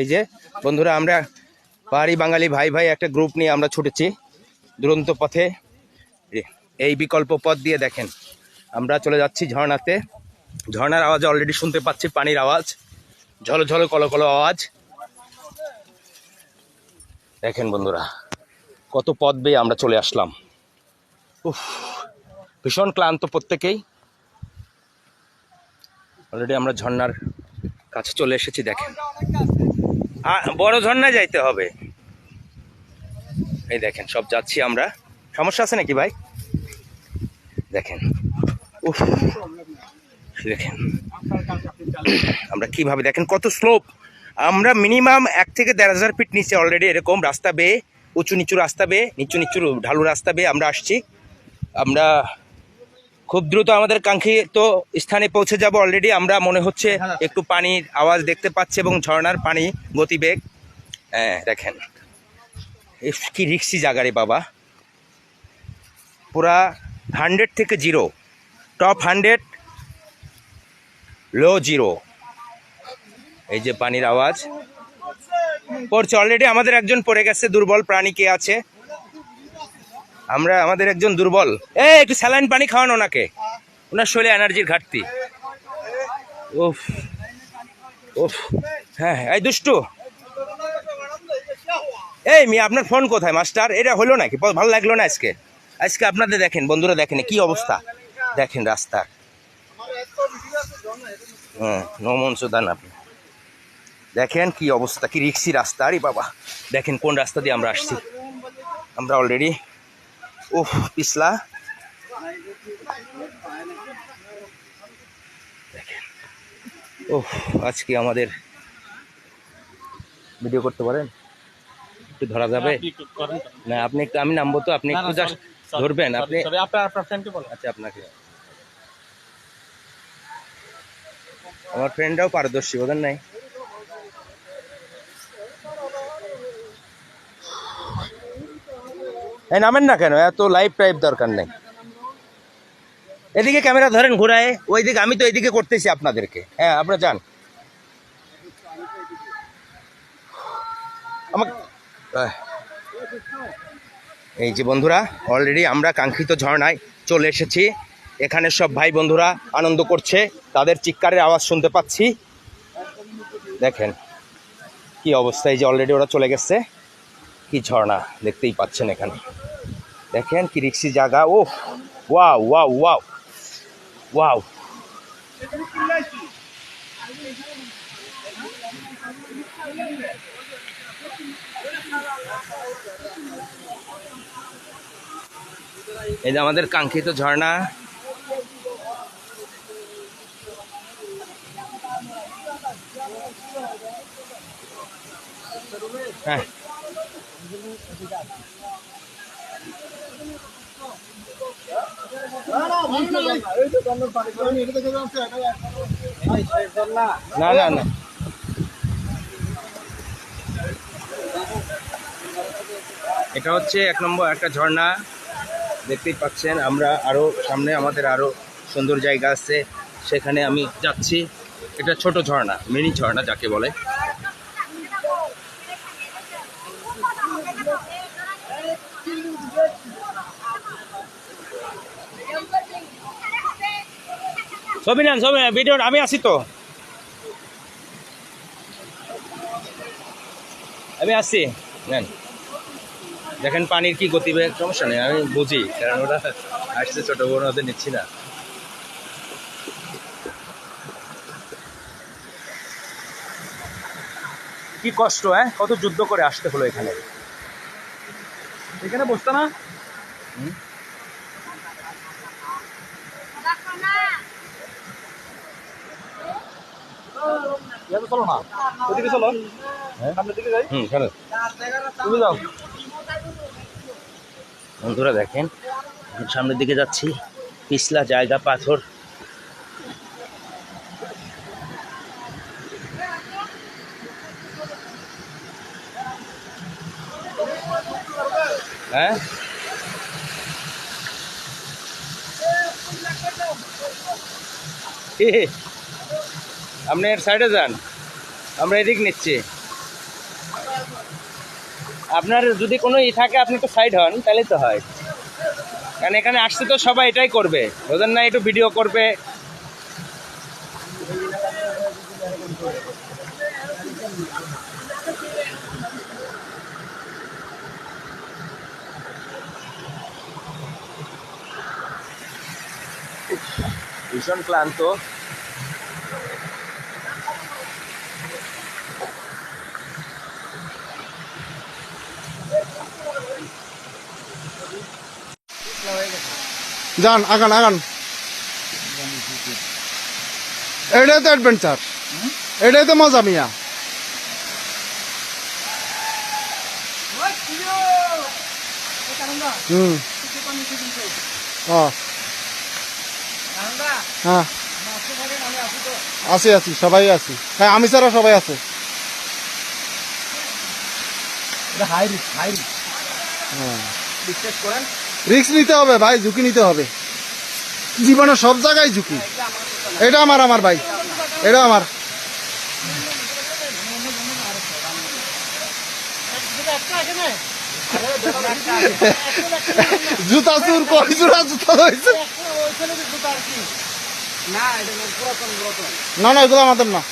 এই যে, বন্ধুরা, আমরা পাহাড়ি বাঙালি ভাই ভাই একটা গ্রুপ নিয়ে আমরা ছুটেছি দুরন্ত পথে। এই বিকল্প পথ দিয়ে দেখেন। আমরা চলে যাচ্ছি ঝর্ণাতে। ঝর্ণার আওয়াজ অলরেডি শুনতে পাচ্ছি, পানির আওয়াজ। ঝলো ঝলো কলো কলো আওয়াজ। দেখেন বন্ধুরা কত পথ বেয়ে আমরা চলে আসলাম। উফ, ভীষণ ক্লান্ত প্রত্যেকেই। অলরেডি আমরা ঝর্ণার কাছে চলে এসেছি, দেখেন। বড় ঝর্ণায় যাইতে হবে। এই দেখেন, সব যাচ্ছি আমরা। সমস্যা আছে নাকি ভাই? দেখেন। উফ, দেখেন। আমরা কীভাবে, দেখেন কত স্লোপ আমরা মিনিমাম এক থেকে দেড় হাজার ফিট নিচে অলরেডি এরকম রাস্তা বেয়ে উঁচু নিচু রাস্তা বেয়ে, নিচু নিচু ঢালু রাস্তা বেয়ে আমরা আসছি। আমরা খুব দ্রুত আমাদের কাঙ্ক্ষিত স্থানে পৌঁছে যাব অলরেডি আমরা মনে হচ্ছে একটু পানির আওয়াজ দেখতে পাচ্ছি এবং ঝর্ণার পানি গতিবেগ। হ্যাঁ দেখেন। কি রিক্সি জায়গা রে বাবা। পুরা হান্ড্রেড থেকে zero top hundred low zero এই যে পানির আওয়াজ। পড়ছে অলরেডি আমাদের একজন পড়ে গেছে দুর্বল প্রাণী কে আছে? আমরা আমাদের একজন দুর্বল। এ একটু স্যালাইন পানি খাওয়ান ওনাকে। ওনার শরীরে এনার্জির ঘাটতি। উফ উফ হ্যাঁ হ্যাঁ, এই দুষ্টু। এই মি আপনার ফোন কোথায় মাস্টার? এটা হলো নাকি? ভালো লাগল না আজকে? আজকে আপনাদের দেখেন বন্ধুরা দেখেন কি অবস্থা? দেখেন রাস্তার। হ্যাঁ নমন সুদান আপনি। দেখেন কি অবস্থা কি রিক্সি রাস্তা আরে বাবা। দেখেন কোন রাস্তা দিয়ে আমরা আসছি। আমরা অলরেডি উফ পিছলা। দেখেন। উফ আজকে আমাদের ভিডিও করতে পারেন? একটু ধরা যাবে? না আপনি একটু আমি নামবো তো আপনি একটু জাস্ট ধরবেন আপনি আপনার আপনার ফ্রেন্ডকে বলো আচ্ছা আপনাকে। আমার ফ্রেন্ডরাও পারদর্শী বোধন নাই। এই নামেন না কেন, এত লাইভ টাইপ দরকার নেই। এদিকে ক্যামেরা ধরেন ঘুরায়, ওইদিকে আমি তো এইদিকে করতেছি আপনাদেরকে। হ্যাঁ আপনারা যান। আমাকে। এই যে বন্ধুরা অলরেডি আমরা কাঙ্ক্ষিত ঝর্ণায় চলে এসেছি। এখানে সব ভাই বন্ধুরা আনন্দ করছে, তাদের চিৎকারের আওয়াজ শুনতে পাচ্ছি। দেখেন, কি অবস্থা, এই যে অলরেডি ওরা চলে গেছে। কি ঝর্ণা, দেখতেই পাচ্ছেন এখানে। দেখেন কি রিক্সি জায়গা ও ওয়াও ওয়াও ওয়াও ওয়াও। এই যে আমাদের কাঙ্ক্ষিত ঝর্ণা। হ্যাঁ। না না না। এটা হচ্ছে এক নম্বর একটা ঝর্ণা। দেখতেই পাচ্ছেন, আমরা আরও সামনে আমাদের আরও সুন্দর জায়গা আছে। সেখানে আমি যাচ্ছি। এটা ছোট ঝর্ণা, মিনি ঝর্ণা যাকে বলে। ছবি নেন ছবি ভিডিও আমি আছি তো। আমি আসছি নেন। দেখেন পানির কি গতিবেগ সমস্যা নেই, আমি বুঝি, কারণ ওরা আসছে ছোট বড় ওদের নিচ্ছি না। কি কষ্ট হ্যাঁ? কত যুদ্ধ করে আসতে হলো এখানে। এখানে বসতে না? চলো না। ওদিকে চলো। হ্যাঁ। সামনের তুমি যাও। বন্ধুরা দেখেন সামনের দিকে যাচ্ছি। পিছলা জায়গা পাথর। হ্যাঁ? আপনি আপনার সাইডে যান। আমরা এদিক নিচ্ছি। আপনার যদি কোনো ই থাকে, আপনি তো সাইড হন, তাহলে তো হয়। কারণ এখানে আসছে তো সবাই এটাই করবে। বোঝেন না, একটু ভিডিও করবে। ভীষণ ক্লান্ত। যান আগান আগান। এটাই তো অ্যাডভেঞ্চার এটাই তো মজা মিয়া। হুম। হ্যাঁ। আছি আছি সবাই আছি। হ্যাঁ আমি ছাড়া সবাই আছে। হাই রিস্ক হাই রিস্ক হ্যাঁ। বিশ্বাস করেন? রিস্ক নিতে হবে ভাই, ঝুঁকি নিতে হবে। জীবনে সব জায়গায় ঝুঁকি। এটা আমার আমার ভাই। এটা আমার। জুতা চুর কই জোড়া জুতা হয়েছে। না না, এগুলো আমাদের না।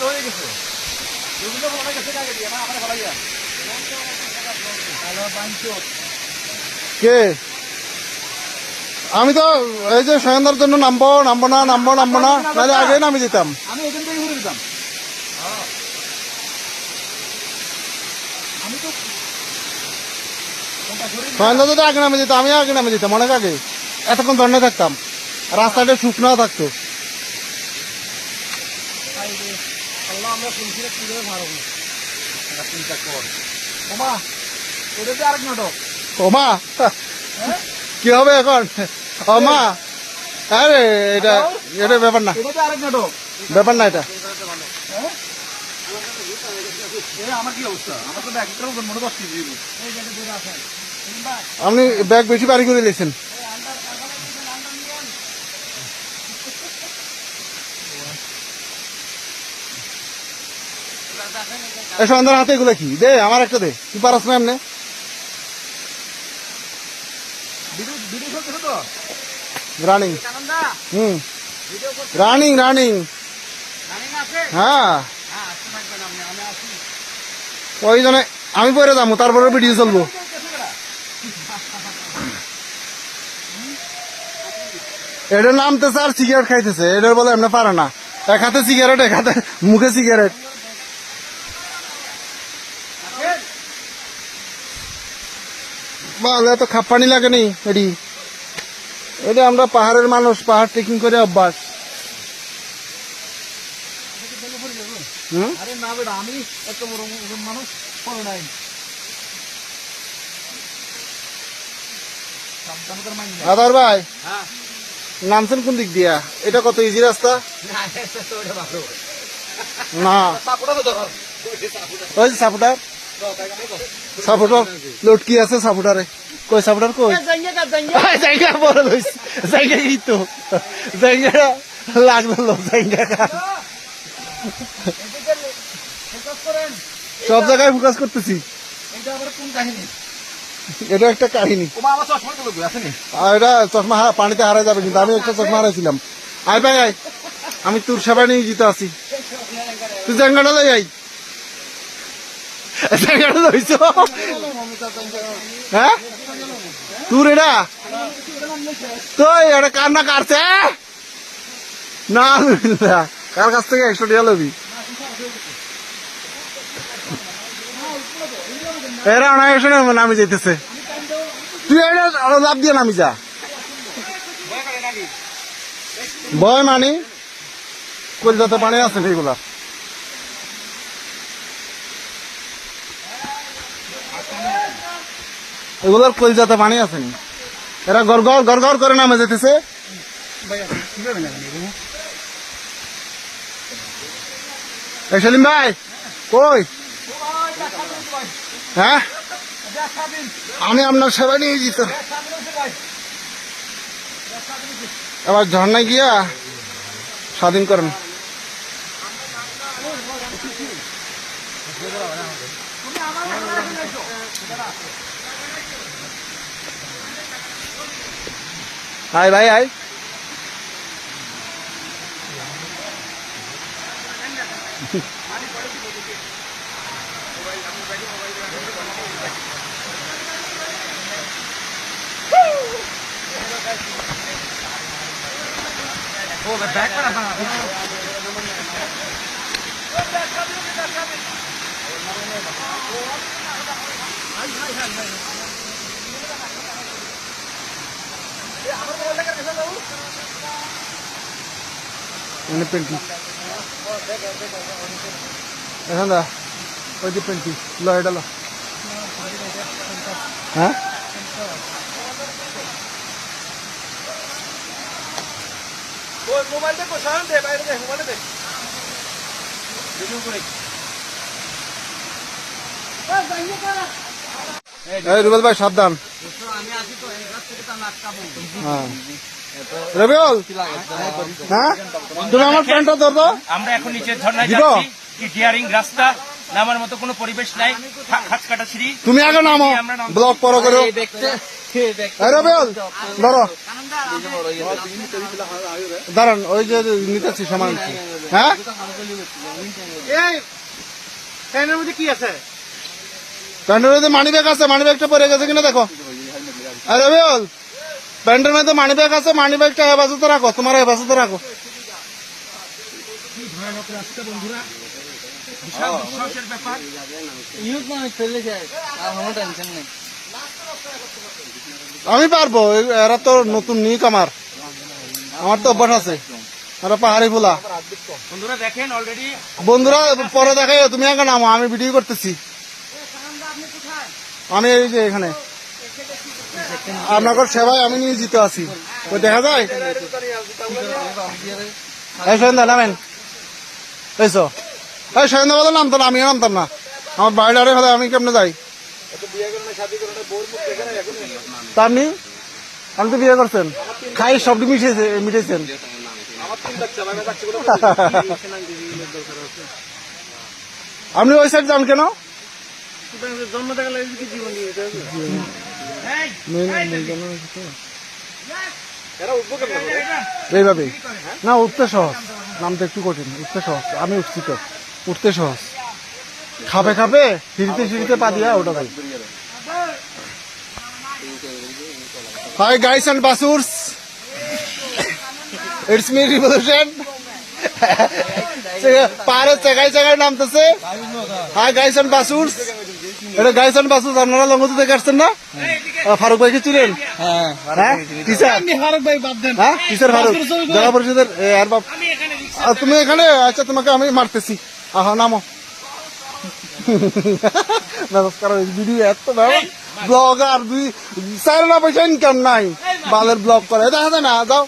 হয়ে গেছে কে? আমি তো এই যে সয়ন্দার জন্য নামবো নামবো না নামবো নামবো না নাহলে আগে নামি যেতাম আমি এখান থেকে ঘুরে দিতাম। আমি সয়ন্দা যদি আগে নামে যেত আমি আগে নামে যেতাম অনেক আগে। এতক্ষণ ধরনে থাকতাম। রাস্তাটা শুকনো থাকতো। আল্লাহ আমরা শুনছি না কীভাবে মারব না চিন্তা কর। ওমা কি হবে এখন? ও মা আরে এটা এটা ব্যাপার না। ব্যাপার না এটা। কি পাচ্ছি আপনি ব্যাগ বেশি বাড়ি করে দিয়েছেন। এই সন্ধ্যার হাতে এগুলো কি? দে আমার একটা দে। তুই পারাস না এমনি ভিডিও ভিডিও করতেছো তো রানিং। হুম। Running running. হ্যাঁ। হ্যাঁ আমি আসি। ওই জন্য আমি পরে যাব তারপরে ভিডিও চলবো। এটার নামতেছে আর সিগারেট খাইতেছে এটার বলে এমনি পারে না। এক হাতে সিগারেট এক হাতে মুখে সিগারেট বালে তো খাপ্পানি লাগেনি এটি এটা আমরা পাহাড়ের মানুষ পাহাড় ট্রেকিং করে অভ্যাস। আরে না বেটা আমি এত বড় মানুষ ফলো নাই। সাবধান করে মাইন আদার ভাই হ্যাঁ। নামছেন কোন দিক দিয়া? এটা কত ইজি রাস্তা? না ওই যে সাপোর্টার লটকি আছে সাপোর্টারে কই সাপোর্টার কই আয়, জায়গা বড় জায়গা কি তো জায়গা জায়গা সব জায়গায় ফোকাস করতেছি। এটা একটা কাহিনী। আর এটা চশমা পানিতে হারা যাবে কিন্তু আমি একটা চশমা হারাইছিলাম। আয় ভাই আয়। আমি তোর সেবায় নিয়ে জিতে আছি। তুই জায়গাটা লই আই জায়গাটা লইছ হ্যাঁ? তোর এটা তুই এটা কার না কাটছে না কার কাছ থেকে একশো টাকা লবি এরা একশো নামি যাইতেছে তুই এটা লাভ দিয়ে নামি যা ভয় মানি কলকাতা পানি আছে এগুলা এগুলোর কলকাতা পানি আছেনি এরা গড় গড় গড় গড় করে নামে যেতেছে। সেলিম ভাই, কই? হ্যাঁ? আমি আপনার সেবা নিয়ে যেত। এবার ঝর্ণায় গিয়া স্বাধীন করেন। आए भाई आए Oh, the back one. Hi, hi, hi, hi. এখানে পেন্টি এখন দা ওই যে পেন্টি ল এটা ল হ্যাঁ মোবাইল দেখো সারান দে বাইরে দে মোবাইল দে এই রুবেল ভাই সাবধান। রবিউল হ্যাঁ তুমি আমার প্যান্টটা ধর। আমরা এখন নিচের ঝর্ণায় যাচ্ছি কি ডিয়ারিং রাস্তা নামার মতো কোনো পরিবেশ নাই খা- কাটা সিঁড়ি। তুমি আগে নামো ব্লক পরো করো। রবিউল ধরো। দাঁড়ান ওই যে নিতেছি সামান। হ্যাঁ? এই মধ্যে কি আছে? প্যান্টের মধ্যে মানি ব্যাগ আছে মানি ব্যাগটা পরে গেছে কিনা দেখো। আরে রবিউল প্যান্টের মধ্যে মানি ব্যাগ আছে মানি ব্যাগটা হেফাজতে রাখো তোমার হেফাজতে রাখো। আমি পারব এরা তো নতুন নিক আমার। আমার তো অভ্যাস আছে, এরা পাহাড়ি ফুলা। বন্ধুরা দেখেন অলরেডি বন্ধুরা পরে দেখাই তুমি আগে নামো, আমি ভিডিও করতেছি। আমি এই যে এখানে। আপনার সেবায় আমি নিয়ে জিতে আছি। ওই দেখা যায়। এই সন্ধ্যা নামেন। এইসো এই সন্ধ্যা বলে নামতো না, আমিও নামতাম না। আমার আরে হলে আমি কেমনে যাই? তার নি আমি তো বিয়ে করছেন। খাই মিশিয়েছে, মিটেছেন। আপনি ওই সাইড যান কেন? জন্ম কি জীবন নিয়ে এইভাবে না উঠতে সহজ। নামতে একটু কঠিন। উঠতে সহজ। আমি উঠছি তো। উঠতে সহজ। খাবে খাবে? সিঁড়িতে সিঁড়িতে পা দিয়া ওটা ভাই। হাই গাইস অ্যান্ড বাসুরস ইটস মি রিভলিউশন পাহাড়ে চেগাই চেগাই নামতেছে। হাই গাইস অ্যান্ড বাসুরস এটা গাইস অ্যান্ড আপনারা লঙ্গতি থেকে আসছেন না? ফারুক ভাইকে চিনেন? হ্যাঁ ফারুক ভাই হ্যাঁ? কিসের ফারুক। জেলা পরিষদের আর বাপ তুমি এখানে? আচ্ছা তোমাকে আমি মারতেছি। আহা নামো। নমস্কার ভিডিও এত ব্লগ আর দুই চার না পয়সা ইনকাম নাই। বালের ব্লগ করে। দেখা যায় না যাও।